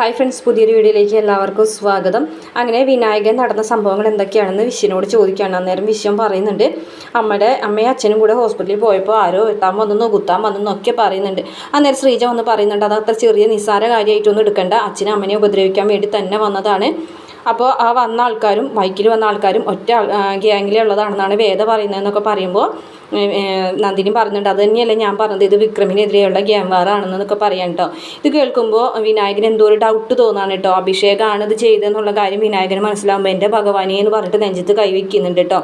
Hi friends പുതിയൊരു വീഡിയോയിലേക്ക് എല്ലാവർക്കും സ്വാഗതം. അങ്ങനെ വിനായകൻ നടന്ന സംഭവങ്ങൾ എന്തൊക്കെയാണെന്ന് വിശ്വനോട് ചോദിക്കുകയാണ്. അന്നേരം വിശ്വം പറയുന്നുണ്ട് അമ്മയുടെ അമ്മയും അച്ഛനും കൂടെ ഹോസ്പിറ്റലിൽ പോയപ്പോൾ ആരോ എത്താൻ വന്നെന്നോ കുത്താൻ വന്നെന്നൊക്കെ പറയുന്നുണ്ട്. അന്നേരം ശ്രീജ വന്ന് പറയുന്നുണ്ട് അത് അത്ര ചെറിയ നിസ്സാര കാര്യമായിട്ടൊന്നും എടുക്കണ്ട. അച്ഛനും അമ്മനെ ഉപദ്രവിക്കാൻ വേണ്ടി തന്നെ വന്നതാണ്. അപ്പോൾ ആ വന്ന ആൾക്കാരും ബൈക്കിൽ വന്ന ആൾക്കാരും ഒറ്റ ഗ്യാങ്ങിലുള്ളതാണെന്നാണ് വേദ പറയുന്നതെന്നൊക്കെ പറയുമ്പോൾ നന്ദിനി പറഞ്ഞിട്ടുണ്ട്. അത് തന്നെയല്ലേ ഞാൻ പറഞ്ഞത് ഇത് വിക്രമിനെതിരെയുള്ള ഗ്യാങ് വാറാണെന്നൊക്കെ പറയാം കേട്ടോ ഇത് കേൾക്കുമ്പോൾ വിനായകൻ എന്തോ ഒരു ഡൗട്ട് തോന്നാണ് കേട്ടോ അഭിഷേകാണ് ഇത് ചെയ്തതെന്നുള്ള കാര്യം വിനായകന് മനസ്സിലാകുമ്പോൾ എന്റെ ഭഗവാനെ എന്ന് പറഞ്ഞിട്ട് നെഞ്ചത്ത് കൈവയ്ക്കുന്നുണ്ട് കേട്ടോ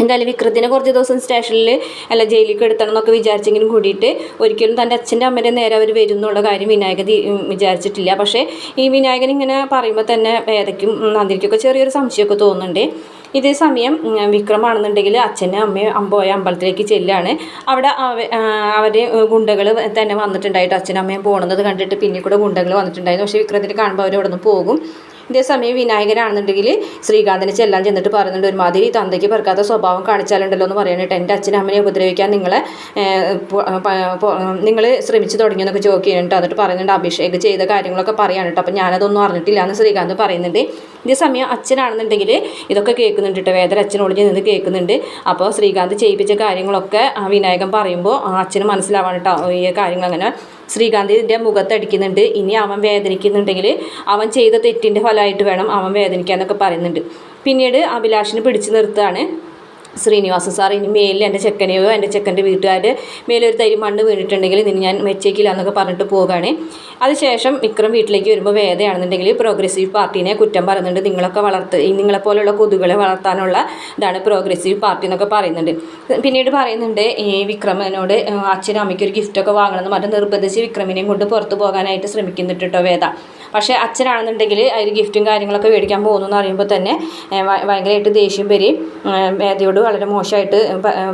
എന്തായാലും വിക്രത്തിനെ കുറച്ച് ദിവസം സ്റ്റേഷനിൽ അല്ല ജയിലിലേക്ക് എടുത്തണം എന്നൊക്കെ വിചാരിച്ചെങ്കിലും കൂടിയിട്ട് ഒരിക്കലും തന്റെ അച്ഛന്റെ അമ്മയുടെ നേരെ അവർ വരും എന്നുള്ള കാര്യം വിനായക വിചാരിച്ചിട്ടില്ല. പക്ഷേ ഈ വിനായകൻ ഇങ്ങനെ പറയുമ്പോൾ തന്നെ വേദയ്ക്കും നന്ദിക്കൊക്കെ ചെറിയൊരു സംശയമൊക്കെ തോന്നുന്നുണ്ട്. ഇതേ സമയം വിക്രമാണെന്നുണ്ടെങ്കിൽ അച്ഛനെ അമ്മയും അമ്പോയ അമ്പലത്തിലേക്ക് ചെല്ലുകയാണ് അവിടെ അവരെ ഗുണ്ടകൾ തന്നെ വന്നിട്ടുണ്ടായിട്ട് അച്ഛനും അമ്മയും പോകുന്നത് കണ്ടിട്ട് പിന്നെ കൂടെ ഗുണ്ടകൾ വന്നിട്ടുണ്ടായിരുന്നു. പക്ഷേ വിക്രത്തിനെ കാണുമ്പോൾ അവർ അവിടെ നിന്ന് പോകും. ഇതേ സമയം വിനായകനാണെന്നുണ്ടെങ്കിൽ ശ്രീകാന്തിനെ ചെല്ലാൻ ചെന്നിട്ട് പറയുന്നുണ്ട് ഒരുമാതിരി തന്തയ്ക്ക് പെറുക്കാത്ത സ്വഭാവം കാണിച്ചാലുണ്ടല്ലോ എന്ന് പറയാനായിട്ട് എന്റെ അച്ഛനും അമ്മനെ ഉപദ്രവിക്കാൻ നിങ്ങളെ നിങ്ങൾ ശ്രമിച്ചു തുടങ്ങിയെന്നൊക്കെ ചോദിക്കുന്നുണ്ട്. എന്നിട്ട് പറയുന്നുണ്ട് അഭിഷേക് ചെയ്ത കാര്യങ്ങളൊക്കെ പറയാനുണ്ട് അപ്പം ഞാനതൊന്നും അറിഞ്ഞിട്ടില്ല എന്ന് ശ്രീകാന്ത് പറയുന്നുണ്ട്. ഇതേ സമയം അച്ഛനാണെന്നുണ്ടെങ്കിൽ ഇതൊക്കെ കേൾക്കുന്നുണ്ട് കേട്ടോ. വേദന അച്ഛൻ ഒളിഞ്ഞ് നിന്ന് കേൾക്കുന്നുണ്ട്. അപ്പോൾ ശ്രീകാന്ത് ചെയ്യിപ്പിച്ച കാര്യങ്ങളൊക്കെ ആ വിനായകൻ പറയുമ്പോൾ ആ അച്ഛന് മനസ്സിലാവാണ് കേട്ടോ. ഈ കാര്യങ്ങൾ അങ്ങനെ ശ്രീകാന്തിന്റെ മുഖത്തടിക്കുന്നുണ്ട് ഇനി അവൻ വേദനിക്കുന്നുണ്ടെങ്കിൽ അവൻ ചെയ്ത തെറ്റിന്റെ ഫലമായിട്ട് വേണം അവൻ വേദനിക്കാന്നൊക്കെ പറയുന്നുണ്ട്. പിന്നീട് അഭിലാഷിനെ പിടിച്ചു നിർത്തുകയാണ്. ശ്രീനിവാസ സാർ ഇനി മേലിൽ എന്റെ ചെക്കനെയോ എന്റെ ചെക്കന്റെ വീട്ടുകാരുടെ മേലൊരു തരി മണ്ണ് വീണിട്ടുണ്ടെങ്കിൽ നിന്നെ ഞാൻ മെച്ചേക്കില്ല എന്നൊക്കെ പറഞ്ഞിട്ട് പോവുകയാണ്. അതിനുശേഷം വിക്രം വീട്ടിലേക്ക് വരുമ്പോൾ വേദയാണെന്നുണ്ടെങ്കിൽ പ്രോഗ്രസീവ് പാർട്ടീനെ കുറ്റം പറയുന്നുണ്ട്. നിങ്ങളൊക്കെ വളർത്ത് നിങ്ങളെപ്പോലുള്ള കൊതുകളെ വളർത്താനുള്ള ഇതാണ് പ്രോഗ്രസീവ് പാർട്ടി എന്നൊക്കെ പറയുന്നുണ്ട്. പിന്നീട് പറയുന്നുണ്ട് ഈ വിക്രമനോട് അച്ഛനും അമ്മയ്ക്ക് ഒരു ഗിഫ്റ്റൊക്കെ വാങ്ങണമെന്ന് മറ്റു നിർബന്ധിച്ച് വിക്രമിനെയും കൊണ്ട് പുറത്ത് പോകാനായിട്ട് ശ്രമിക്കുന്നുണ്ട് കേട്ടോ വേദ. പക്ഷേ അച്ഛനാണെന്നുണ്ടെങ്കിൽ അതിൽ ഗിഫ്റ്റും കാര്യങ്ങളൊക്കെ മേടിക്കാൻ പോകുന്നു എന്ന് അറിയുമ്പോൾ തന്നെ ഭയങ്കരമായിട്ട് ദേഷ്യം വരും. മേധയോട് വളരെ മോശമായിട്ട്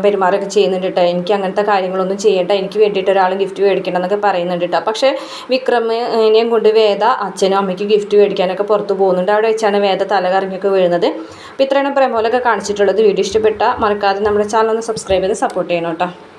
പെരുമാറുകയൊക്കെ ചെയ്യുന്നുണ്ട് കേട്ടോ എനിക്ക് അങ്ങനത്തെ കാര്യങ്ങളൊന്നും ചെയ്യേണ്ട. എനിക്ക് വേണ്ടിയിട്ട് ഒരാൾ ഗിഫ്റ്റ് മേടിക്കണം എന്നൊക്കെ പറയുന്നുണ്ട് കേട്ടോ പക്ഷേ വിക്രമിനെയും കൊണ്ട് വേദ അച്ഛനും അമ്മയ്ക്ക് ഗിഫ്റ്റ് മേടിക്കാനൊക്കെ പുറത്ത് പോകുന്നുണ്ട്. അവിടെ വെച്ചാണ് വേദ തലകറങ്ങിയൊക്കെ വീഴുന്നത്. അപ്പോൾ ഇത്രയാണ് പ്രമോലൊക്കെ കാണിച്ചിട്ടുള്ളത്. വീഡിയോ ഇഷ്ടപ്പെട്ട മറക്കാതെ നമ്മുടെ ചാനൽ ഒന്ന് സബ്സ്ക്രൈബ് ചെയ്ത് സപ്പോർട്ട് ചെയ്യണം കേട്ടോ